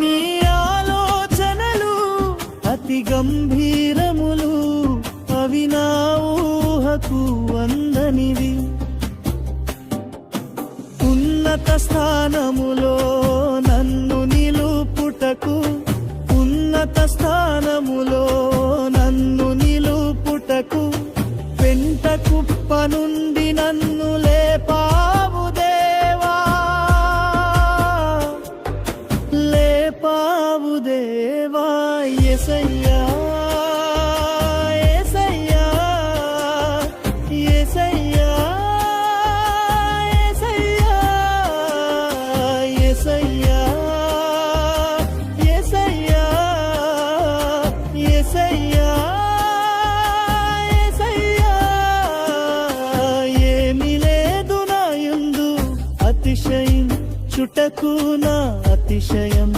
నీ ఆలోచనలు అతి గంభీరములు అవి నా ఊహకు అందనివి. ఉన్నత స్థానములో నన్ను నిలుపుటకు ఉన్నత స్థానములో నన్ను నిలుపుటకు పెంట కుప్ప నుండి నన్ను లేపావు దేవా చుటకు నా అతిశయం.